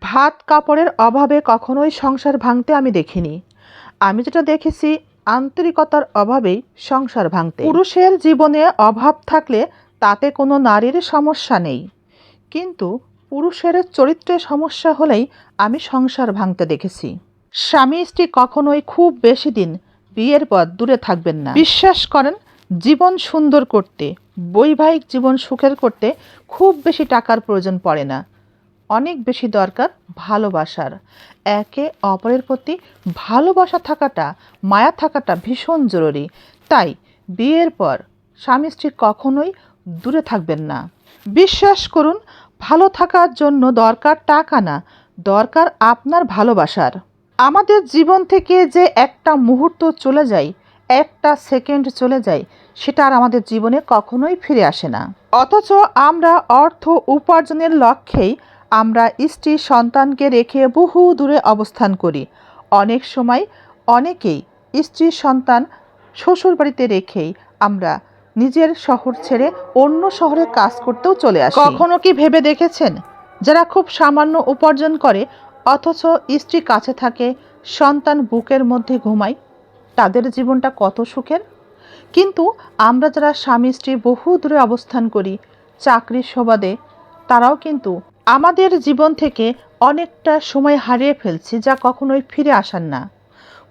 ভাত কাপড়ের অভাবে কখনোই সংসার ভাঙতে আমি দেখিনি। আমি যেটা দেখেছি, আন্তরিকতার অভাবেই সংসার ভাঙতে। পুরুষের জীবনে অভাব থাকলে তাতে কোনো নারীর সমস্যা নেই। কিন্তু পুরুষের চরিত্রে সমস্যা হলেই আমি সংসার ভাঙতে দেখেছি। স্বামী স্ত্রী কখনোই খুব বেশি দিন বিয়ের পর দূরে থাকবেন না। বিশ্বাস করেন, জীবন সুন্দর করতে, বৈবাহিক জীবন সুখের করতে খুব বেশি টাকার প্রয়োজন পড়ে না। অনেক বেশি দরকার ভালোবাসার। একে অপরের প্রতি ভালোবাসা থাকাটা, মায়া থাকাটা ভীষণ জরুরি। তাই বিয়ের পর স্বামী স্ত্রী কখনোই দূরে থাকবেন না। বিশ্বাস করুন, ভালো থাকার জন্য দরকার টাকা না, দরকার আপনার ভালোবাসার। আমাদের জীবন থেকে যে একটা মুহূর্ত চলে যায়, একটা সেকেন্ড চলে যায়, সেটা আর আমাদের জীবনে কখনোই ফিরে আসে না। অথচ আমরা অর্থ উপার্জনের লক্ষ্যেই আমরা স্ত্রী সন্তানকে রেখে বহু দূরে অবস্থান করি। অনেক সময় অনেকেই স্ত্রী সন্তান শ্বশুর বাড়িতে রেখেই আমরা নিজের শহর ছেড়ে অন্য শহরে কাজ করতেও চলে আসি। কখনো কি ভেবে দেখেছেন? যারা খুব সামান্য উপার্জন করে, অথচ স্ত্রী কাছে থাকে, সন্তান বুকের মধ্যে ঘুমায়, তাদের জীবনটা কত সুখের? কিন্তু আমরা যারা স্বামী স্ত্রী বহু দূরে অবস্থান করি, চাকরির সুবাদে, তারাও কিন্তু আমাদের জীবন থেকে অনেকটা সময় হারিয়ে ফেলছি যা কখনোই ফিরে আসার না।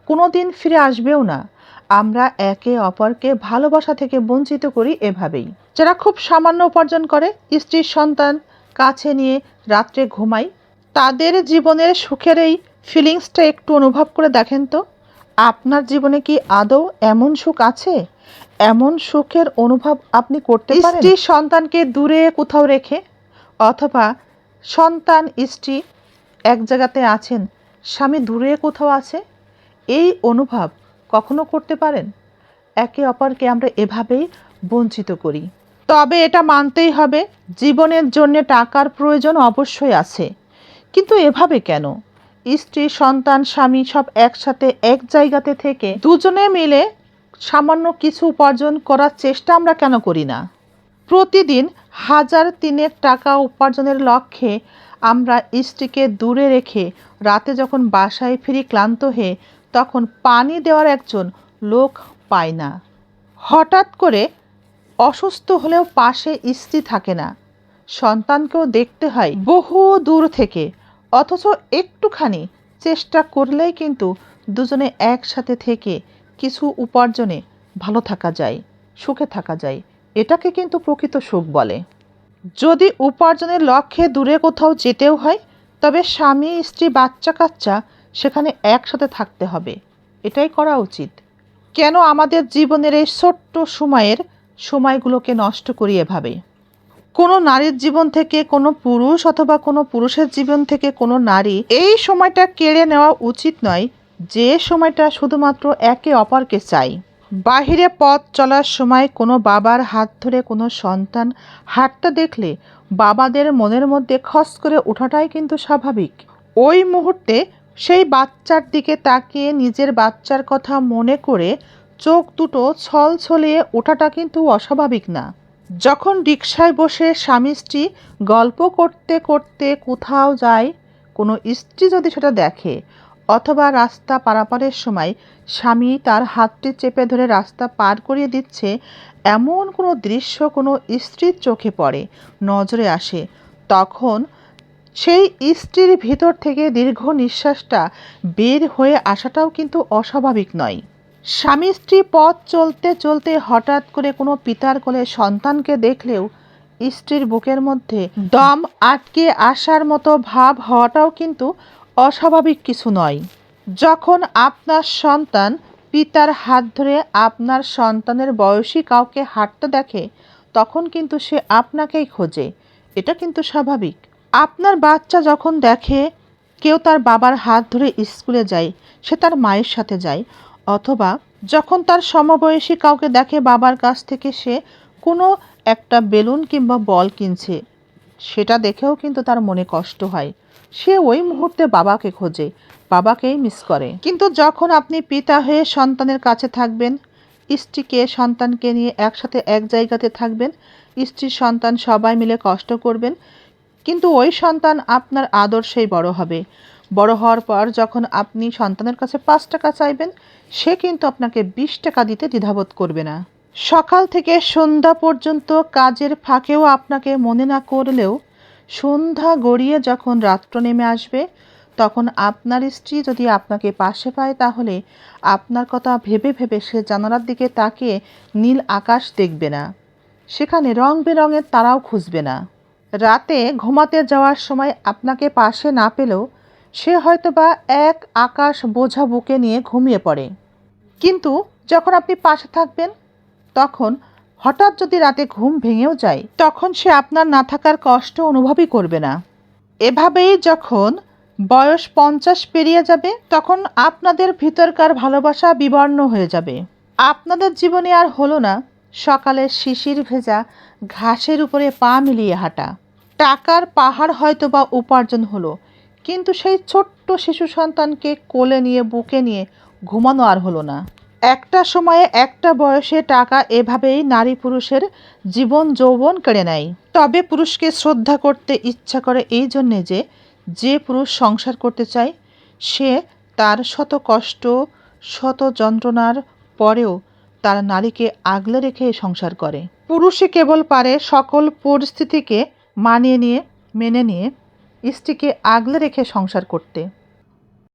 কোনো দিন ফিরে আসবেও না। আমরা একে অপরকে ভালোবাসা থেকে বঞ্চিত করি এভাবেই। যারা খুব সামান্য উপার্জন করে স্ত্রীর সন্তান কাছে নিয়ে রাত্রে ঘুমাই, তাদের জীবনের সুখের এই ফিলিংসটা একটু অনুভব করে দেখেন তো। আপনার জীবনে কি আদৌ এমন সুখ আছে? এমন সুখের অনুভব আপনি করতে পারেন? স্ত্রী, সন্তানকে দূরে কোথাও রেখে অথবা সন্তান, স্ত্রী এক জায়গাতে আছেন, স্বামী দূরে কোথাও আছে? এই অনুভব কখনো করতে পারেন? একে অপরকে আমরা এভাবেই বঞ্চিত করি। তবে এটা মানতেই হবে, জীবনের জন্য টাকার প্রয়োজন অবশ্যই আছে। কিন্তু এভাবে কেন? স্ত্রী, সন্তান, স্বামী সব একসাথে এক জায়গাতে থেকে দুজনে মিলে সামান্য কিছু উপার্জন করার চেষ্টা আমরা কেন করি না? প্রতিদিন হাজার তিনের টাকা উপার্জনের লক্ষ্যে আমরা স্ত্রীকে দূরে রেখে রাতে যখন বাসায় ফিরি ক্লান্ত হয়ে, তখন পানি দেওয়ার একজন লোক পায় না। হঠাৎ করে অসুস্থ হলেও পাশে স্ত্রী থাকে না। সন্তানকেও দেখতে হয় বহু দূর থেকে, অথচ একটুখানি চেষ্টা করলেই কিন্তু দুজনে একসাথে থেকে কিছু উপার্জনে ভালো থাকা যায়, সুখে থাকা যায়। এটাকে কিন্তু প্রকৃত সুখ বলে। যদি উপার্জনের লক্ষ্যে দূরে কোথাও যেতেও হয়, তবে স্বামী, স্ত্রী বাচ্চা কাচ্চা সেখানে একসাথে থাকতে হবে। এটাই করা উচিত। কেন আমাদের জীবনের এই ছোট্ট সময়ের সময়গুলোকে নষ্ট করি এভাবে? কোনো নারীর জীবন থেকে, কোনো পুরুষ অথবা কোনো পুরুষের জীবন থেকে কোনো নারী এই সময়টা কেড়ে নেওয়া উচিত নয় যে সময়টা শুধুমাত্র একে অপরকে চাই বাহিরে পথ চলার সময় কোনো বাবার হাত ধরে কোনো সন্তান হাঁটতে দেখলে বাবাদের মনের মধ্যে খস করে ওঠাটাই কিন্তু স্বাভাবিক। ওই মুহূর্তে সেই বাচ্চার দিকে তাকিয়ে নিজের বাচ্চার কথা মনে করে চোখ দুটো ছল ছলিয়ে ওঠাটা কিন্তু অস্বাভাবিক না। যখন রিকশায় বসে স্বামী স্ত্রী গল্প করতে করতে কোথাও যায়, কোনো স্ত্রী যদি সেটা দেখে অথবা রাস্তা পারাপারের সময় স্বামী তার হাতটি চেপে ধরে রাস্তা পার করিয়ে দিচ্ছে, এমন কোনো দৃশ্য কোনো স্ত্রীর চোখে পড়ে, নজরে আসে। তখন সেই স্ত্রীর ভিতর থেকে দীর্ঘ নিঃশ্বাসটা বের হয়ে আসাটাও কিন্তু অস্বাভাবিক নয়। স্বামী স্ত্রী পথ চলতে চলতে হঠাৎ করে কোনো পিতার কোলে সন্তানকে দেখলেও স্ত্রীর বুকের মধ্যে দম আটকে আসার মতো ভাব হওয়াটাও কিন্তু অস্বাভাবিক কিছু নয়। যখন আপনার সন্তান পিতার হাত ধরে আপনার সন্তানের বয়সী কাউকে হাঁটতে দেখে, তখন কিন্তু সে আপনাকেই খোঁজে। এটা কিন্তু স্বাভাবিক। আপনার বাচ্চা যখন দেখে কেউ তার বাবার হাত ধরে স্কুলে যায়, সে তার মায়ের সাথে যায়, অথবা যখন তার সমবয়সী কাউকে দেখে বাবার কাছ থেকে সে কোনো একটা বেলুন কিংবা বল কিনছে সেটা দেখেও কিন্তু তার মনে কষ্ট হয়। সে ওই মুহূর্তে বাবাকে খোঁজে, বাবাকেই মিস করে। কিন্তু যখন আপনি পিতা হয়ে সন্তানের কাছে থাকবেন, স্ত্রীকে, সন্তানকে নিয়ে একসাথে এক জায়গাতে থাকবেন, স্ত্রীর সন্তান সবাই মিলে কষ্ট করবেন, কিন্তু ওই সন্তান আপনার আদর্শেই বড় হবে। বড় হওয়ার পর যখন আপনি সন্তানের কাছে পাঁচ টাকা চাইবেন, সে কিন্তু আপনাকে বিশ টাকা দিতে দ্বিধাবোধ করবে না। সকাল থেকে সন্ধ্যা পর্যন্ত কাজের ফাঁকেও আপনাকে মনে না করলেও সন্ধ্যা গড়িয়ে যখন রাত্র নেমে আসবে, তখন আপনার স্ত্রী যদি আপনাকে পাশে পায় তাহলে আপনার কথা ভেবে ভেবে সে জানালার দিকে তাকিয়ে নীল আকাশ দেখবে না। সেখানে রং বেরঙের তারাও খুঁজবে না। রাতে ঘুমাতে যাওয়ার সময় আপনাকে পাশে না পেলেও সে হয়তোবা এক আকাশ বোঝা বুকে নিয়ে ঘুমিয়ে পড়ে। কিন্তু যখন আপনি পাশে থাকবেন তখন হঠাৎ যদি রাতে ঘুম ভেঙেও যায়, তখন সে আপনার না থাকার কষ্ট অনুভবই করবে না। এভাবেই যখন বয়স পঞ্চাশ পেরিয়ে যাবে, তখন আপনাদের ভিতরকার ভালোবাসা বিবর্ণ হয়ে যাবে। আপনাদের জীবনে আর হলো না, সকালে শিশির ভেজা ঘাসের উপরে পা মিলিয়ে হাঁটা। টাকার পাহাড় হয়তো বা উপার্জন হলো, কিন্তু সেই ছোট্ট শিশু সন্তানকে কোলে নিয়ে, বুকে নিয়ে ঘুমানো আর হলো না। একটা সময়ে একটা বয়সে টাকা এভাবেই নারী পুরুষের জীবন যৌবন কেড়ে নেয়। তবে পুরুষকে শ্রদ্ধা করতে ইচ্ছা করে এই জন্যে যে যে পুরুষ সংসার করতে চায়, সে তার শত কষ্ট, শত যন্ত্রণার পরেও তার নারীকে আগলে রেখে সংসার করে। পুরুষে কেবল পারে সকল পরিস্থিতিকে মানিয়ে নিয়ে, মেনে নিয়ে স্ত্রীকে আগলে রেখে সংসার করতে।